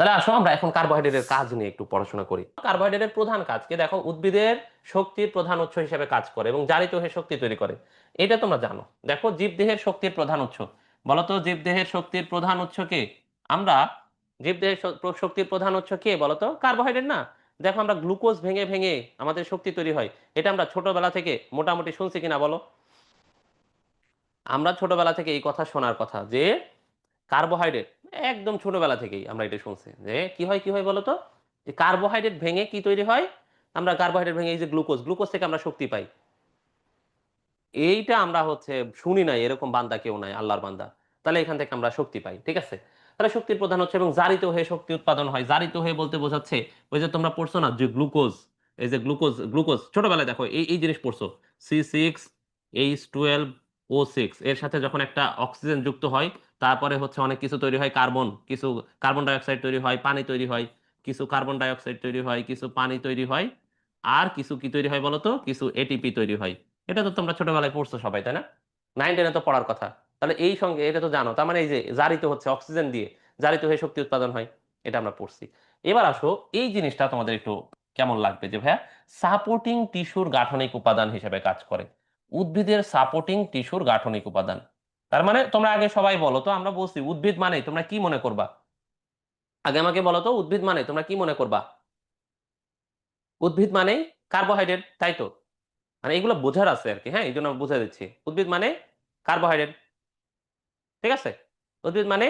তাহলে আসো আমরা এখন কার্বোহাইড্রেটের কাজ নিয়ে একটু পড়াশোনা করি। কার্বোহাইড্রেটের প্রধান কাজকে দেখো, উদ্ভিদের শক্তির প্রধান উৎস হিসেবে কাজ করে এবং জারিত হয়ে শক্তি তৈরি করে। এটা তোমরা জানো। দেখো, জীবদেহের শক্তির প্রধান উৎস। বলতো, জীবদেহের শক্তির প্রধান উৎস কে? আমরা জীবদেহের শক্তির প্রধান উৎস কে? বলতো কার্বোহাইড্রেট না? দেখো, আমরা গ্লুকোজ ভেঙে ভেঙে আমাদের শক্তি তৈরি হয়। এটা আমরা ছোটবেলা থেকে মোটামুটি শুনছি কিনা বলো? আমরা ছোটবেলা থেকে এই কথা শোনার কথা যে কার্বোহাইড্রেট, একদম ছোটবেলা থেকেই আমরা এটা শুনছি। যে কি হয় কি হয় বলতো? যে কার্বোহাইড্রেট ভেঙে কি তৈরি হয়? আমরা কার্বোহাইড্রেট ভেঙে এই যে গ্লুকোজ গ্লুকোজ থেকে আমরা শক্তি পাই। এইটা আমরা হচ্ছে শুনি নাই, এরকম বান্দা কেউ নাই, আল্লাহর বান্দা। তাহলে এখান থেকে আমরা শক্তি পাই, ঠিক আছে? তাহলে শক্তির প্রধান হচ্ছে এবং জারিত হয়ে শক্তি উৎপাদন হয়। জারিত হয়ে বলতে বোঝাচ্ছে, ওই যে তোমরা পড়ছো না, যে গ্লুকোজ, এই যে গ্লুকোজ গ্লুকোজ, ছোটবেলায় দেখো, এই এই জিনিস পড়ছো। C six H twelve O six এর সাথে যখন একটা অক্সিজেন যুক্ত হয়, তারপরে হচ্ছে অনেক কিছু তৈরি হয় কার্বন কিছু কার্বন ডাইঅক্সাইড তৈরি হয়, পানি তৈরি হয়, কিছু কার্বন ডাইঅক্সাইড তৈরি হয়, কিছু পানি তৈরি হয়, আর কিছু কি তৈরি হয় বলতো? কিছু এটিপি তৈরি হয়। এটা তো তোমরা ছোটবেলায় পড়ছো সবাই, তাই না? নাইন টেনে তো পড়ার কথা। তাহলে এই সঙ্গে এটা তো জানো, তার মানে এই যে জারিত হচ্ছে অক্সিজেন দিয়ে, জারিত হয়ে শক্তি উৎপাদন হয়, এটা আমরা পড়ছি। এবার আসো, এই জিনিসটা তোমাদের একটু কেমন লাগবে যে ভাইয়া সাপোর্টিং টিস্যুর গাঠনিক উপাদান হিসেবে কাজ করে। উদ্ভিদের সাপোর্টিং টিস্যুর গাঠনিক উপাদান। তার মানে তোমরা আগে সবাই বলো তো, আমরা বলছি উদ্ভিদ মানে তোমরা কি মনে করবা? আগে আমাকে বলো তো, উদ্ভিদ মানে তোমরা কি মনে করবা? উদ্ভিদ মানে কার্বোহাইড্রেট তাই তো? মানে এগুলো বোঝার আছে আর কি হ্যাঁ এই জন্য বুঝে দিচ্ছি। উদ্ভিদ মানে কার্বোহাইড্রেট ঠিক আছে? উদ্ভিদ মানে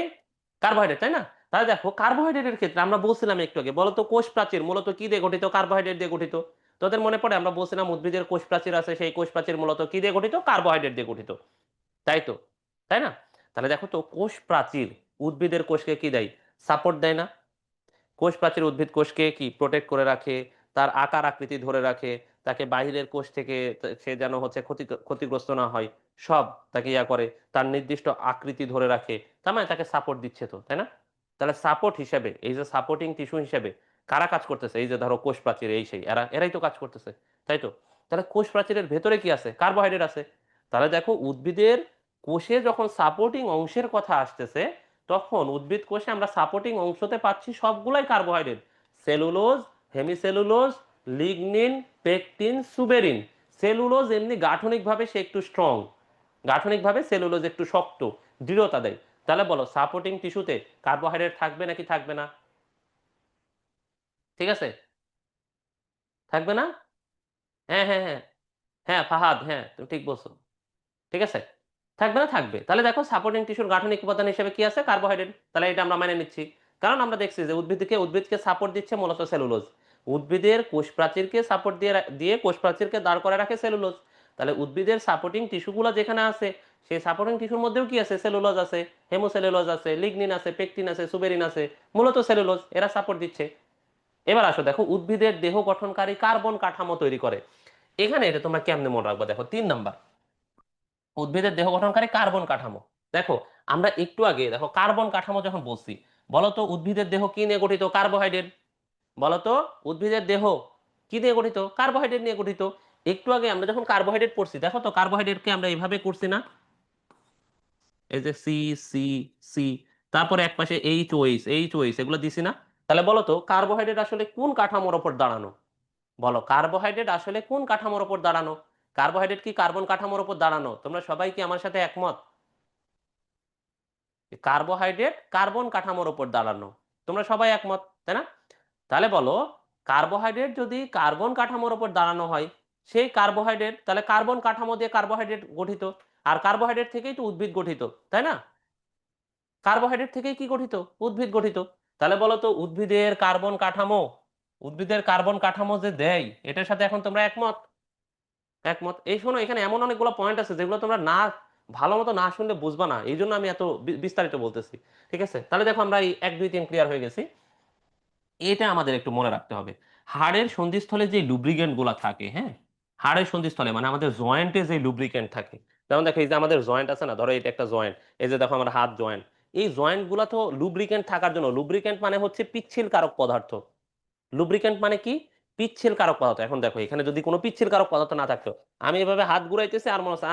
কার্বোহাইড্রেট তাই না? তাহলে দেখো কার্বোহাইড্রেটের ক্ষেত্রে আমরা বলছিলাম একটু আগে বলতো কোষ প্রাচীর মূলত কি দিয়ে গঠিত? কার্বোহাইড্রেট দিয়ে গঠিত। তোদের মনে পড়ে? আমরা বলছিলাম উদ্ভিদের কোষ প্রাচীর আছে, সেই কোষ প্রাচীর মূলত কি দিয়ে গঠিত? কার্বোহাইড্রেট দিয়ে গঠিত। তাই তো? তাই না? তাহলে দেখো তো কোষ প্রাচীর উদ্ভিদের কোষকে কি দেয়? সাপোর্ট দেয় না। কোষ প্রাচীর উদ্ভিদ কোষকে কি? প্রোটেক্ট করে রাখে, তার আকার আকৃতি ধরে রাখে, তাকে বাইরের কোষ থেকে সে যেন হচ্ছে ক্ষতি, ক্ষতিগ্রস্ত না হয়, সব তাকে ইয়া করে, তার নির্দিষ্ট আকৃতি ধরে রাখে, তার মানে তাকে সাপোর্ট দিচ্ছে তো, তাই না? তাহলে সাপোর্ট হিসেবে, এই যে সাপোর্টিং টিস্যু হিসেবে কারা কাজ করতেছে? এই যে ধরো কোষ প্রাচীর, এই সেই, এরা, এরাই তো কাজ করতেছে, তাই তো? তাহলে কোষ প্রাচীরের ভেতরে কি আছে? কার্বোহাইড্রেট আছে। তাহলে দেখো উদ্ভিদের কোষে যখন সাপোর্টিং অংশের কথা আসতেছে, তখন উদ্ভিদ কোষে আমরা সাপোর্টিং অংশতে পাচ্ছি সবগুলাই carbohydrate. Cellulose, hemicellulose, lignin, pectin, suberin. Cellulose এমনি গাঠনিকভাবে সে একটু স্ট্রং গাঠনিকভাবে সেলুলোজ একটু শক্ত, দৃঢ়তা দেয়। তাহলে বলো সাপোর্টিং টিস্যুতে কার্বোহাইড্রেট থাকবে নাকি থাকবে না? ঠিক আছে? থাকবে না? হ্যাঁ হ্যাঁ হ্যাঁ। হ্যাঁ ফাহাদ হ্যাঁ তুমি ঠিক বলছো। ঠিক আছে? থাকবে না? থাকবে। তাহলে দেখো সাপোর্টিং টিস্যুর গাঠনিক উপাদান হিসেবে কি আছে? কার্বোহাইড্রেট তাহলে এটা আমরা মেনে নিচ্ছি। কারণ আমরা দেখছি যে উদ্ভিদকে উদ্ভিদকে সাপোর্ট দিচ্ছে মূলত সেলুলোজ উদ্ভিদের কোষ প্রাচীরকে সাপোর্ট দিয়ে দিয়ে কোষ প্রাচীরকে দাঁড় করে রাখে সেলুলোজ তাহলে উদ্ভিদের সাপোর্টিং টিস্যুগুলো যেখানে আছে, সেই সাপোর্টিং টিস্যুর মধ্যেও কি আছে? সেলুলোজ আছে হেমোসেলুলোজ আছে লিগনিন আছে পেকটিন আছে সুবেরিন আছে, মূলত সেলুলোজ এরা সাপোর্ট দিচ্ছে। এবার আসো দেখো, উদ্ভিদের দেহ গঠনকারী কার্বন কাঠামো তৈরি করে। এখানে এটা তোমরা কেমনে মনে রাখব? দেখো, তিন নাম্বার। উদ্ভিদের দেহ গঠনকারী কার্বন কাঠামো। দেখো, আমরা একটু আগে, দেখো, কার্বন কাঠামো যখন বলছি বলতো উদ্ভিদের দেহ কি নিয়ে গঠিত? কার্বোহাইড্রেট। বলতো উদ্ভিদের দেহ কি নিয়ে গঠিত? কার্বোহাইড্রেট নিয়ে গঠিত। একটু আগে আমরা যখন কার্বোহাইড্রেট পড়ছি, দেখো তো কার্বোহাইড্রেটকে আমরা এইভাবে করছি না? এই যে সি সি সি তারপরে এক পাশে এইচ ওইচ এইচ ওইচ এগুলো দিছি না? তাহলে বলো তো কার্বোহাইড্রেট আসলে কোন কাঠামোর ওপর দাঁড়ানো? বলো কার্বোহাইড্রেট আসলে কোন কাঠামোর ওপর দাঁড়ানো? কার্বোহাইড্রেট কি কার্বন কাঠামোর ওপর দাঁড়ানো? তোমরা সবাই কি আমার সাথে একমত? কার্বোহাইড্রেট কার্বন কাঠামোর ওপর দাঁড়ানো। তোমরা সবাই একমত, তাই না? তাহলে বলো কার্বোহাইড্রেট যদি কার্বন কাঠামোর ওপর দাঁড়ানো হয়, সেই কার্বোহাইড্রেট তাহলে কার্বন কাঠামো দিয়ে কার্বোহাইড্রেট গঠিত। আর কার্বোহাইড্রেট থেকেই তো উদ্ভিদ গঠিত, তাই না? কার্বোহাইড্রেট থেকেই কি গঠিত? উদ্ভিদ গঠিত। তাহলে বলো তো উদ্ভিদের কার্বন কাঠামো, উদ্ভিদের কার্বন কাঠামো যে দেয়, এটার সাথে এখন তোমরা একমত? একমত? এই শোনো, এখানে এমন অনেকগুলো পয়েন্ট আছে যেগুলো তোমরা না, ভালো মতো না শুনলে বুঝবা না। এই জন্য আমি এত বিস্তারিত বলতেছি, ঠিক আছে? তাহলে দেখো আমরা এই এক, দুই, তিন ক্লিয়ার হয়ে গেছি। এটা আমাদের একটু মনে রাখতে হবে। হাড়ের সন্ধিস্থলে যে লুব্রিকেন্টগুলা থাকে হ্যাঁ? হাড়ের সন্ধিস্থলে মানে আমাদের জয়েন্টে যে লুব্রিকেন্ট থাকে। যেমন দেখো, এই যে আমাদের জয়েন্ট আছে না, ধরো এটা একটা জয়েন্ট এই যে দেখো আমার হাত জয়েন্ট এই জয়েন্টগুলা তো লুব্রিকেন্ট থাকার জন্য। লুব্রিকেন্ট মানে হচ্ছে পিচ্ছিল কারক পদার্থ। লুব্রিকেন্ট মানে কি? পিচ্ছিল কারক পদার্থ। এখন দেখো, এখানে যদি কোনো পিচ্ছিল কারক পদার্থ না থাকতো, আমি এভাবে হাত ঘুরাইতেছি আর মনে হচ্ছে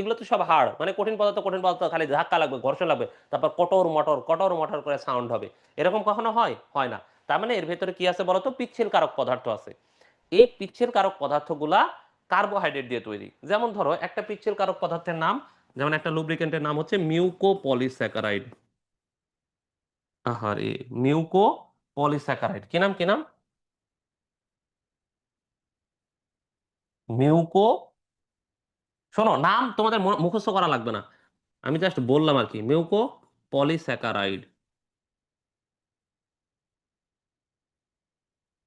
এগুলো তো সব হাড়। মানে কঠিন পদার্থ কঠিন পদার্থ, খালি ধাক্কা লাগবে, ঘর্ষণ লাগবে, তারপর কটর মটর কটর মটর করে সাউন্ড হবে। এরকম কখনো হয়? হয় না। তার মানে এর ভেতরে কি আছে বলতো? পিচ্ছিল কারক পদার্থ আছে। এই পিচ্ছিল কারক পদার্থগুলা কার্বোহাইড্রেট দিয়ে তৈরি। যেমন ধরো, একটা পিচ্ছিল কারক পদার্থের নাম যেমন একটা লুব্রিকেন্টের নাম হচ্ছে মিউকো পলিস্যাকারাইড আহারে মিউকো পলিস্যাকারাইড কি নাম কি নাম? মিউকো শোনো, নাম তোমাদের মুখস্থ করা লাগবে না। আমি জাস্ট বললাম আর কি মিউকো পলিস্যাকারাইড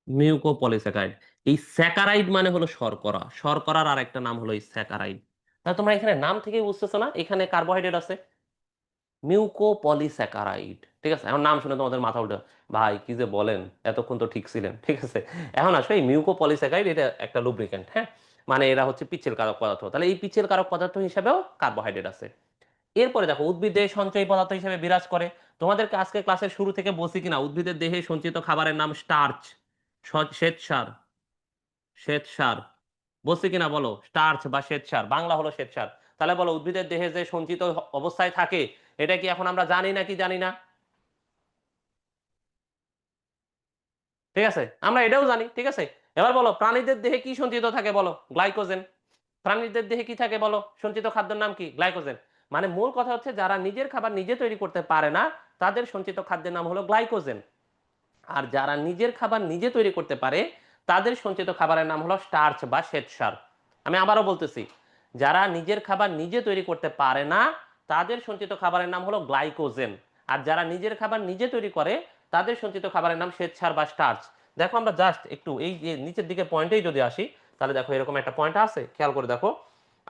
মিউকো পলিস্যাকারাইড এই স্যাকারাইড মানে হলো শর্করা। শর্করার আর একটা নাম হলো এই স্যাকারাইড তাহলে তোমরা এখানে নাম থেকে বুঝতেছো না, এখানে কার্বোহাইড্রেট আছে। মিউকো পলিস্যাকারাইড ঠিক আছে? এখন নাম শুনে তোমাদের মাথা উঠে ভাই, কি যে বলেন, এতক্ষণ তো ঠিক ছিলেন ঠিক আছে? এখন আসলে এই মিউকো পলিস্যাকারাইড এটা একটা লুব্রিকেন্ট হ্যাঁ? মানে এরা হচ্ছে পিচ্ছিল কারক পদার্থ। তাহলে এই পিচ্ছিল কারক পদার্থ হিসেবেও কার্বোহাইড্রেট আছে। এরপরে দেখো, উদ্ভিদে সঞ্চয়ী পদার্থ হিসেবে বিরাজ করে। তোমাদেরকে আজকে ক্লাসের শুরু থেকে বলছি কিনা, উদ্ভিদের দেহে সঞ্চিত খাবারের নাম স্টার্চ শ্বেত সার শ্বেত সার বলছি কিনা বলো? স্টার্চ বা শ্বেত সার বাংলা হলো শ্বেত সার তাহলে বলো, উদ্ভিদের দেহে যে সঞ্চিত অবস্থায় থাকে, এটা কি এখন আমরা জানি না কি জানি না? ঠিক আছে? আমরা এটাও জানি, ঠিক আছে? এবার বলো, প্রাণীদের দেহে কি সঞ্চিত থাকে বলো? গ্লাইকোজেন প্রাণীদের দেহে কি থাকে বলো? সঞ্চিত খাদ্যের নাম কি? গ্লাইকোজেন মানে মূল কথা হচ্ছে, যারা নিজের খাবার নিজে তৈরি করতে পারে না, তাদের সঞ্চিত খাদ্যের নাম হলো গ্লাইকোজেন আর যারা নিজের খাবার নিজে তৈরি করতে পারে তাদের সঞ্চিত খাবারের নাম হলো স্টার্চ বা শ্বেতসার। আমি আবারও বলতেছি, যারা নিজের খাবার নিজে তৈরি করতে পারে না, তাদের সঞ্চিত খাবারের নাম হলো গ্লাইকোজেন। আর যারা নিজের খাবার নিজে তৈরি করে, তাদের সঞ্চিত খাবারের নাম শ্বেতসার বা স্টার্চ। দেখো আমরা জাস্ট একটু এই যে নিচের দিকে পয়েন্টেই যদি আসি, তাহলে দেখো এরকম একটা পয়েন্ট আছে, খেয়াল করে দেখো।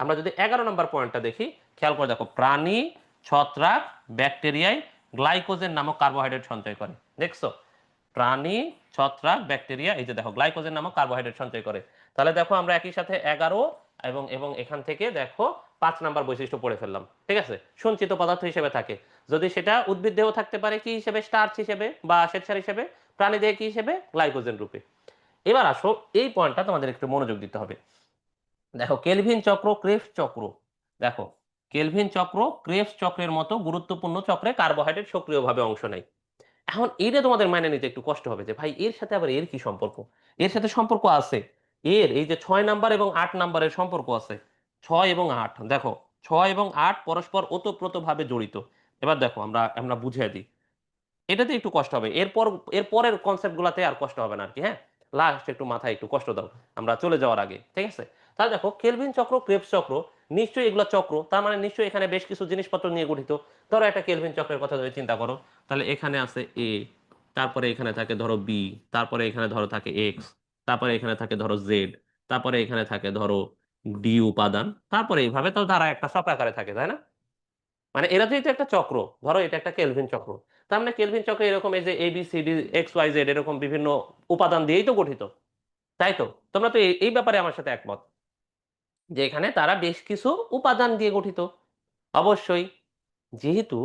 আমরা যদি এগারো নম্বর পয়েন্টটা দেখি, খেয়াল করে দেখো, প্রাণী, ছত্রাক ব্যাকটেরিয়ায় গ্লাইকোজেন নামক কার্বোহাইড্রেট সঞ্চয় করে। দেখছ? প্রাণী, ছত্রাক, ব্যাকটেরিয়া, এই যে দেখো, গ্লাইকোজেন নামক কার্বোহাইড্রেট সঞ্চয় করে। তাহলে দেখো, আমরা একই সাথে এগারো এবং এবং এখান থেকে দেখো, পাঁচ নাম্বার বৈশিষ্ট্য পড়ে ফেললাম, ঠিক আছে? সঞ্চিত পদার্থ হিসেবে থাকে। যদি সেটা উদ্ভিদ দেহ থাকতে পারে, কি হিসেবে? স্টার্চ হিসেবে বা শ্বেতসার হিসেবে। প্রাণী দেহে কি হিসেবে? গ্লাইকোজেন রূপে। এবার আসো, এই পয়েন্টটা তোমাদের একটু মনোযোগ দিতে হবে। দেখো, কেলভিন চক্র ক্রেফ চক্র। দেখো, কেলভিন চক্র ক্রেফ চক্রের মতো গুরুত্বপূর্ণ চক্রে কার্বোহাইড্রেট সক্রিয়ভাবে অংশ নেয়। এখন এটা তোমাদের মাইনে নিতে একটু কষ্ট হবে যে, ভাই, এর সাথে আবার এর কি সম্পর্ক? এর সাথে সম্পর্ক আছে। এর, এই যে ছয় নাম্বার এবং আট নাম্বারের সম্পর্ক আছে। ছয় এবং আট, দেখো, ছয় এবং আট পরস্পর ওতপ্রোত ভাবে জড়িত। এবার দেখো, আমরা আমরা বুঝিয়ে দিই। এটাতে একটু কষ্ট হবে। এরপর এর পরের কনসেপ্ট গুলাতে আর কষ্ট হবে না আর কি হ্যাঁ? লাস্ট একটু মাথায় একটু কষ্ট দাও। আমরা চলে যাওয়ার আগে, ঠিক আছে? তাহলে দেখো কেলভিন চক্র ক্রেপস চক্র, নিশ্চয়ই এগুলো চক্র। তার মানে নিশ্চয়ই এখানে বেশ কিছু জিনিসপত্র নিয়ে গঠিত। ধরো একটা কেলভিন চক্রের কথা যদি চিন্তা করো তাহলে এখানে আছে এ তারপরে এখানে থাকে ধরো বি তারপরে এখানে ধরো থাকে এক্স তারপরে এখানে থাকে ধরো জেড তারপরে এখানে থাকে ধরো ডি উপাদান, তারপরে এইভাবে তো তারা একটা চক্রাকারে থাকে, তাই না? মানে এরা যেহেতু একটা চক্র, ধরো এটা একটা কেলভিন চক্র, তার মানে কেলভিন চক্র এরকম এই যে A B C D X Y Z এরকম বিভিন্ন উপাদান দিয়েই তো গঠিত, তাই তো? তোমরা তো এই- এই ব্যাপারে আমার সাথে একমত, যে এখানে তারা বেশ কিছু উপাদান দিয়ে গঠিত, অবশ্যই। যেহেতু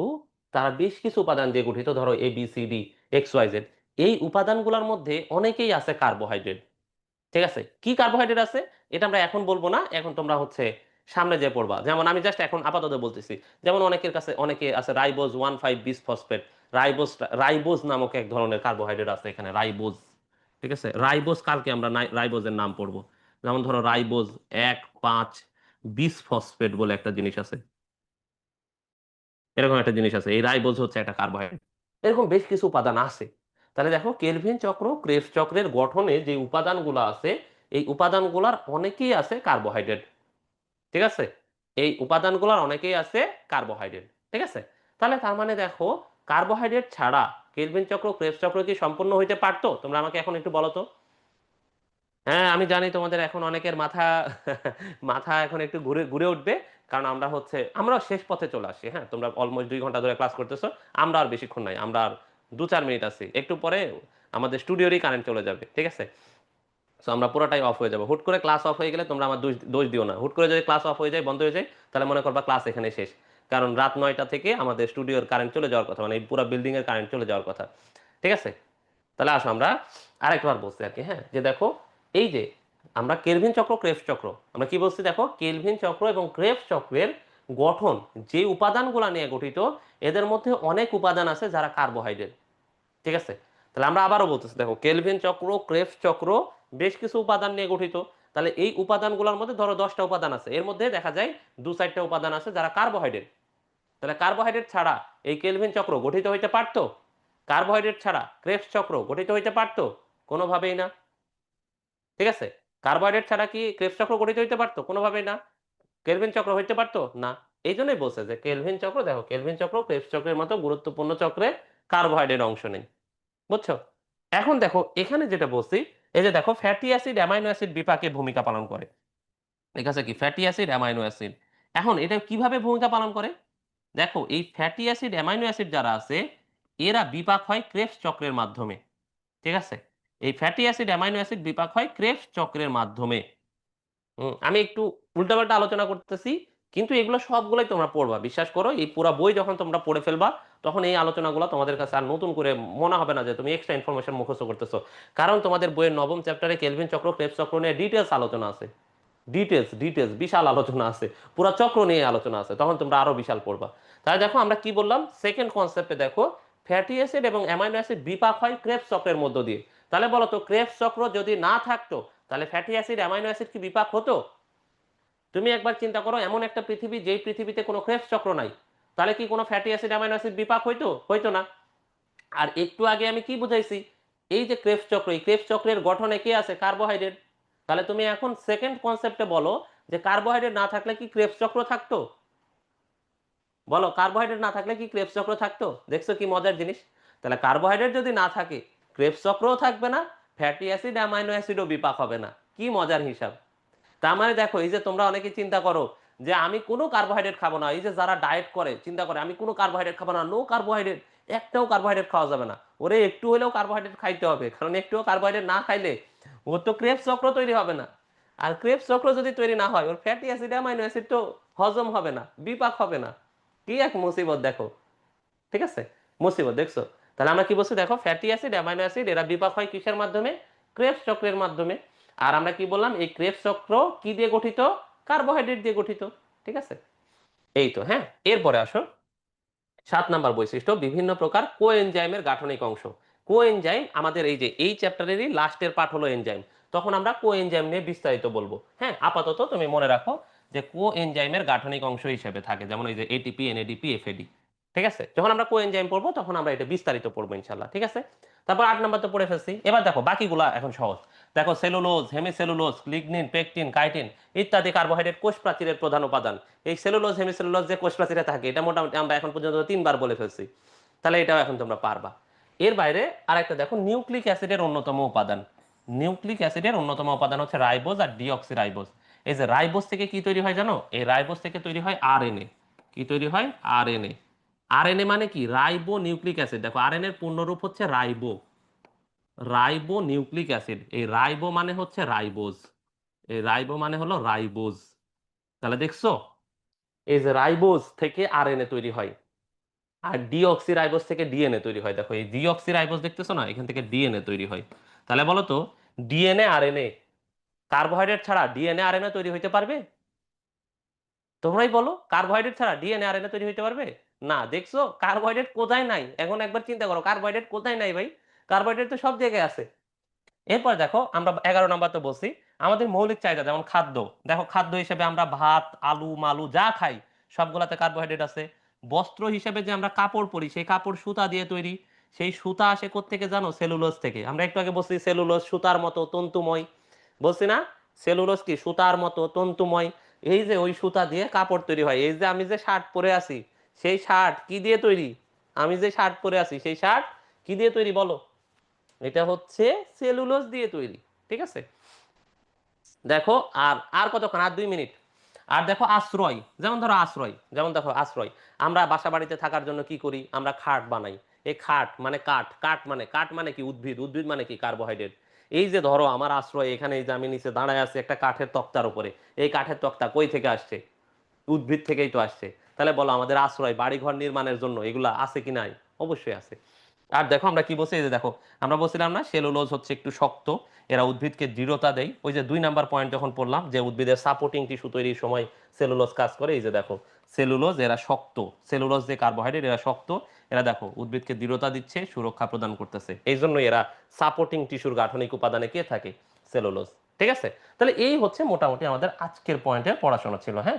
তারা বেশ কিছু উপাদান দিয়ে গঠিত, ধরো A B C D X Y Z এই উপাদানগুলোর মধ্যে অনেকেই আছে কার্বোহাইড্রেট ঠিক আছে? কি কার্বোহাইড্রেট আছে? এটা আমরা এখন বলব না। এখন তোমরা হচ্ছে সামনে যে পড়বা। যেমন আমি জাস্ট এখন আপাতত বলতেছি। যেমন অনেকের কাছে, অনেকে আছে ribose one five bis phosphate ribose ribose নামক এক ধরনের কার্বোহাইড্রেট আছে এখানে রাইবোজ ঠিক আছে? রাইবোজ কালকে আমরা রাইবোজের নাম পড়ব। যেমন ধরো রাইবোজ এক পাঁচ বিস ফসফেট বলে একটা জিনিস আছে। এরকম একটা জিনিস আছে। এই রাইবোজ হচ্ছে একটা কার্বোহাইড্রেট এরকম বেশ কিছু উপাদান আছে। তাহলে দেখো, কেলভিন চক্র ক্রেফ চক্রের গঠনে যে উপাদানগুলো আছে, এই উপাদানগুলোর অনেকেই আছে কার্বোহাইড্রেট ঠিক আছে? এই উপাদানগুলোর অনেকেই আছে কার্বোহাইড্রেট ঠিক আছে? তাহলে তার মানে দেখো কার্বোহাইড্রেট ছাড়া কেলভিন চক্র ক্রেফ চক্র কি সম্পূর্ণ হইতে পারতো? তোমরা আমাকে এখন একটু বলো তো। হ্যাঁ আমি জানি তোমাদের এখন অনেকের মাথা মাথা এখন একটু ঘুরে ঘুরে উঠবে। কারণ আমরা হচ্ছে আমরা শেষ পথে চলে আসি হ্যাঁ? তোমরা অলমোস্ট দুই ঘণ্টা ধরে ক্লাস করতেছো, আমরা আর বেশিক্ষণ নাই, আমরা আর দু চার মিনিট আছি। একটু পরে আমাদের স্টুডিওরই কারেন্ট চলে যাবে, ঠিক আছে? সো আমরা পুরোটাই অফ হয়ে যাব। হুট করে ক্লাস অফ হয়ে গেলে তোমরা আমার দোষ দিও না। হুট করে যদি ক্লাস অফ হয়ে যায়, বন্ধ হয়ে যায়, তাহলে মনে করবা ক্লাস এখানে শেষ। কারণ রাত নয়টা থেকে আমাদের স্টুডিওর কারেন্ট চলে যাওয়ার কথা মানে এই পুরো বিল্ডিং এর কারেন্ট চলে যাওয়ার কথা, ঠিক আছে? তাহলে আসো আমরা আরেকবার বলছি আর কি হ্যাঁ? যে দেখো, এই যে আমরা কেলভিন চক্র ক্রেফ চক্র। আমরা কি বলছি দেখো? কেলভিন চক্র এবং ক্রেফ চক্রের গঠন, যে উপাদানগুলো নিয়ে গঠিত, এদের মধ্যে অনেক উপাদান আছে যারা কার্বোহাইড্রেট। ঠিক আছে? তাহলে আমরা আবারও বলতেছি, দেখো, কেলভিন চক্র ক্রেফ চক্র, বেশ কিছু উপাদান নিয়ে গঠিত। তাহলে এই উপাদানগুলোর মধ্যে ধরো দশটা উপাদান আছে, এর মধ্যে দেখা যায় দু চারটা উপাদান আছে যারা কার্বোহাইড্রেট। তাহলে কার্বোহাইড্রেট ছাড়া এই কেলভিন চক্র গঠিত হইতে পারতো? কার্বোহাইড্রেট ছাড়া ক্রেফস চক্র গঠিত হইতে পারতো? কোনোভাবেই না। ঠিক আছে? কার্বোহাইড্রেট ছাড়া কি ক্রেফস চক্র গঠিত হইতে পারতো? কোনোভাবেই না। কেলভিন চক্র হইতে পারতো? না। এই জন্যই বলছে যে কেলভিন চক্র, দেখো, কেলভিন চক্র ক্রেফস চক্রের মতো গুরুত্বপূর্ণ চক্রে কার্বোহাইড্রেট অংশ নেই। বুঝছ? এখন দেখো, এখানে যেটা বলছি, এই যে দেখো ফ্যাটি অ্যাসিড অ্যামাইনো অ্যাসিড বিপাকে ভূমিকা পালন করে। ঠিক আছে কি? ফ্যাটি অ্যাসিড অ্যামাইনো অ্যাসিড এখন এটা কীভাবে ভূমিকা পালন করে? দেখো, এই ফ্যাটি অ্যাসিড অ্যামাইনো অ্যাসিড যারা আছে, এরা বিপাক হয় ক্রেফস চক্রের মাধ্যমে। ঠিক আছে? এই ফ্যাটি অ্যাসিড অ্যামাইনো অ্যাসিড বিপাক হয় ক্রেফস চক্রের মাধ্যমে। আমি একটু উল্টাপাল্টা আলোচনা করতেছি, কিন্তু এগুলো সবগুলোই তোমরা পড়বা। বিশ্বাস করো, এই পুরো বই যখন তোমরা পড়ে ফেলবা, তখন এই আলোচনাগুলো তোমাদের কাছে আর নতুন করে মনে হবে না যে তুমি এক্সট্রা ইনফরমেশন মুখস্থ করতেছো। কারণ তোমাদের বইয়ের নবম চ্যাপ্টারে কেলভিন চক্র ক্রেপস চক্র নিয়ে ডিটেলস আলোচনা আছে। ডিটেলস ডিটেলস বিশাল আলোচনা আছে। পুরো চক্র নিয়ে আলোচনা আছে, তখন তোমরা আরও বিশাল পড়বা। তাই দেখো, আমরা কি বললাম? সেকেন্ড কনসেপ্টে দেখো ফ্যাটি অ্যাসিড এবং অ্যামাইনো অ্যাসিড বিপাক হয় ক্রেপস চক্রের মধ্য দিয়ে। তাহলে বলো তো ক্রেপস চক্র যদি না থাকতো, তাহলে ফ্যাটি অ্যাসিড, অ্যামাইনো অ্যাসিড কি বিপাক হতো? তুমি একবার চিন্তা করো, এমন একটা পৃথিবী, যেই পৃথিবীতে কোনো ক্রেপস চক্র নাই, তাহলে কি কোনো ফ্যাটি অ্যাসিড, অ্যামাইনো অ্যাসিড বিপাক হইতো? হইতো না। আর একটু আগে আমি কি বুঝাইছি, এই যে ক্রেপস চক্র, এই ক্রেপস চক্রের গঠনে কি আছে? কার্বোহাইড্রেট। তাহলে তুমি এখন সেকেন্ড কনসেপ্টে বলো যে কার্বোহাইড্রেট না থাকলে কি ক্রেপস চক্র থাকতো? বলো, কার্বোহাইড্রেট না থাকলে কি ক্রেপস চক্র থাকতো? দেখছ কি মজার জিনিস? তাহলে কার্বোহাইড্রেট যদি না থাকে ক্রেপস চক্রও থাকবে না ফ্যাটি অ্যাসিড অ্যামাইনো অ্যাসিডও বিপাক হবে না। কি মজার হিসাব। তার মানে দেখো, এই যে তোমরা অনেকে চিন্তা করো যে আমি কোনো কার্বোহাইড্রেট খাব না, এই যে যারা ডায়েট করে, চিন্তা করে আমি কোনো কার্বোহাইড্রেট খাব না নো কার্বোহাইড্রেট একটাও কার্বোহাইড্রেট খাওয়া যাবে না। ওরে একটু হলেও কার্বোহাইড্রেট খাইতে হবে, কারণ একটুও কার্বোহাইড্রেট না খাইলে ওর তো ক্রেপ চক্র তৈরি হবে না। আর ক্রেপ চক্র যদি তৈরি না হয়, ওর ফ্যাটি অ্যাসিড অ্যামাইনো অ্যাসিড তো হজম হবে না, বিপাক হবে না। কি এক মুসিবত দেখো। ঠিক আছে? মুসিবত, দেখছ? তাহলে আমরা কি বলছি? দেখো ফ্যাটি অ্যাসিড অ্যামাইনো অ্যাসিড এরা বিপাক হয় কিসের মাধ্যমে? ক্রেপস চক্রের মাধ্যমে। আর আমরা কি বললাম? এই ক্রেপস চক্র কি দিয়ে গঠিত? কার্বোহাইড্রেট দিয়ে গঠিত। ঠিক আছে? এই তো হ্যাঁ? এরপরে আসো। সাত নাম্বার বৈশিষ্ট্য, বিভিন্ন প্রকার কোএনজাইমের গাঠনিক অংশ। কোএনজাইম আমাদের এই যে, এই চ্যাপ্টারেরই লাস্টের পাঠ হলো এনজাইম তখন আমরা কোএনজাইম নিয়ে বিস্তারিত বলব। হ্যাঁ আপাতত তুমি মনে রাখো যে কোএনজাইমের গাঠনিক অংশ হিসেবে থাকে। যেমন এই যে এটিপি এনএডিপি এফএডি ঠিক আছে? যখন আমরা কোএনজাইম পড়ব, তখন আমরা এটা বিস্তারিত পড়ব ইনশাল্লাহ ঠিক আছে? তারপর আট নাম্বার তো পড়ে ফেলছি। এবার দেখো, বাকিগুলা এখন সহজ। দেখো, cellulose, hemicellulose, lignin, pectin, chitin ইত্যাদি কার্বোহাইড্রেট কোষ প্রাচীরের প্রধান উপাদান। এই সেলুলোজ, হেমিসেলুলোজ যে কোষ প্রাচীরে থাকে, এটা মোটামুটি আমরা এখন পর্যন্ত তিনবার বলে ফেলছি। তাহলে এটাও এখন তোমরা পারবা। এর বাইরে আরেকটা দেখো, নিউক্লিক অ্যাসিডের অন্যতম উপাদান। নিউক্লিক অ্যাসিডের অন্যতম উপাদান হচ্ছে রাইবোজ আর ডিঅক্সি রাইবোজ এই যে রাইবোজ থেকে কি তৈরি হয় জানো? এই রাইবোজ থেকে তৈরি হয় আরএনএ। কি তৈরি হয়? আরএনএ। আরএনএ মানে কি? Ribonucleic acid. দেখো, আরএনএ এর পূর্ণরূপ হচ্ছে রাইবো। Ribonucleic acid. এই রাইবো মানে হচ্ছে রাইবোজ। এই রাইবো মানে হলো রাইবোজ। তাহলে দেখছ, এই যে রাইবোজ থেকে আরএনএ তৈরি হয়, আর ডিঅক্সি রাইবোজ থেকে ডিএনএ তৈরি হয়। দেখো, এই ডিঅক্সি রাইবোজ দেখতেছো না? এখান থেকে ডিএনএ তৈরি হয়। তাহলে বলো তো, ডিএনএ, আরএনএ, কার্বোহাইড্রেট ছাড়া ডিএনএ, আরএনএ তৈরি হইতে পারবে? তোমরাই বলো, কার্বোহাইড্রেট ছাড়া ডিএনএ, আরএনএ তৈরি হইতে পারবে? না, দেখছ? কার্বোহাইড্রেট কোথায় নাই? এখন একবার চিন্তা করো কার্বোহাইড্রেট কোথায় নাই ভাই? কার্বোহাইড্রেট তো সব জায়গায় আছে। এরপর দেখো, আমরা এগারো নম্বর তো বলছি, আমাদের মৌলিক চাহিদা যেমন খাদ্য, দেখো খাদ্য হিসেবে আমরা ভাত, আলু, মালু যা খাই, সবগুলাতে কার্বোহাইড্রেট আছে। বস্ত্র হিসেবে যে আমরা কাপড় পরি, সেই কাপড় সুতা দিয়ে তৈরি, সেই সুতা আসে থেকে জানো? সেলুলোজ থেকে। আমরা একটু আগে বলছি সেলুলোজ সুতার মতো তন্তুময়। বলছি না? সেলুলোজ কি? সুতার মতো তন্তুময়। এই যে ওই সুতা দিয়ে কাপড় তৈরি হয়, এই যে আমি যে শার্ট পরে আছি সেই শার্ট কি দিয়ে তৈরি? আমি যে শার্ট পরে আছি, সেই শার্ট কি দিয়ে তৈরি বলো? এটা হচ্ছে সেলুলোজ দিয়ে তৈরি, ঠিক আছে? দেখো, আর আর কতক্ষণ? আর দুই মিনিট। আর দেখো আশ্রয়, যেমন ধরো আশ্রয়, যেমন দেখো আশ্রয়। আমরা বাসা বাড়িতে থাকার জন্য কি করি? আমরা খাট বানাই। এই খাট মানে কাঠ কাঠ মানে কাঠ মানে কি? উদ্ভিদ। উদ্ভিদ মানে কি? কার্বোহাইড্রেট। এই যে ধরো আমার আশ্রয় এখানে, এই আমি নিচে দাঁড়ায় আছে একটা কাঠের তক্তার উপরে। এই কাঠের তক্তা কই থেকে আসছে? উদ্ভিদ থেকেই তো আসছে। তাহলে বলো আমাদের আশ্রয়, বাড়িঘর নির্মাণের জন্য এগুলা আছে কি নাই? অবশ্যই আছে। আর দেখো আমরা কি বলছি? যে দেখো, আমরা বলছিলাম না সেলুলোজ হচ্ছে একটু শক্ত, এরা উদ্ভিদকে দৃঢ়তা দেয়। ওই যে দুই নাম্বার পয়েন্ট যখন পড়লাম, যে উদ্ভিদের সাপোর্টিং টিস্যু তৈরির সময় সেলুলোজ কাজ করে, এই যে দেখো সেলুলোজ এরা শক্ত সেলুলোজ যে কার্বোহাইড্রেট এরা শক্ত, এরা দেখো উদ্ভিদকে দৃঢ়তা দিচ্ছে, সুরক্ষা প্রদান করতেছে। এই জন্য এরা সাপোর্টিং টিস্যুর গাঠনিক উপাদানে কে থাকে? সেলুলোজ ঠিক আছে? তাহলে এই হচ্ছে মোটামুটি আমাদের আজকের পয়েন্টের পড়াশোনা ছিল হ্যাঁ?